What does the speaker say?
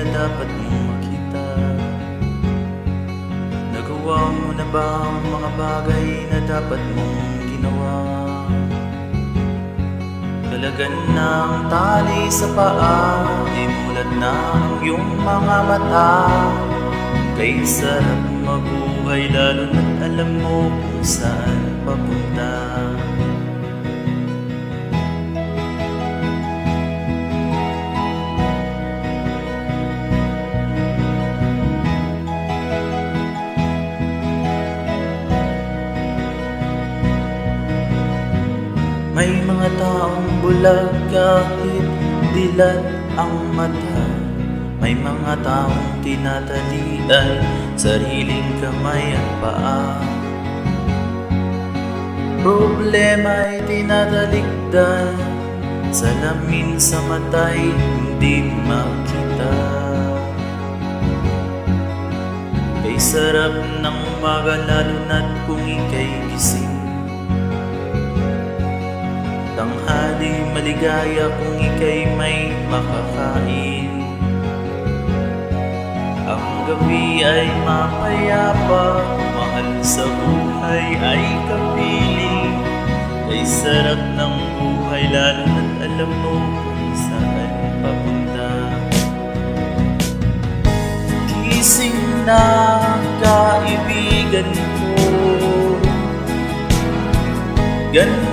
na dapat mong makita. Nagawa mo na ba ang mga bagay na dapat mong ginawa? Dalagan na ang tali sa paa Imulat na ang iyong mga mata. Kay sarap mabuhay lalo na't alam mo kung saan papunta. May mga taong bulag kahit dilat ang mata May mga taong tinatalian sariling kamay at paa. Problema ay tinatalikdan Salamin sa matay hindi makita. Kay sarap ng umaga lalo na't kung ika'y gising Tanghali maligaya kung ika'y may makakain. Ang gabi ay mapayapa Mahal sa buhay ay kapiling Kay sarap ng buhay lalo na't alam mo kung saan papunta. Gising na kaibigan ko. Ganda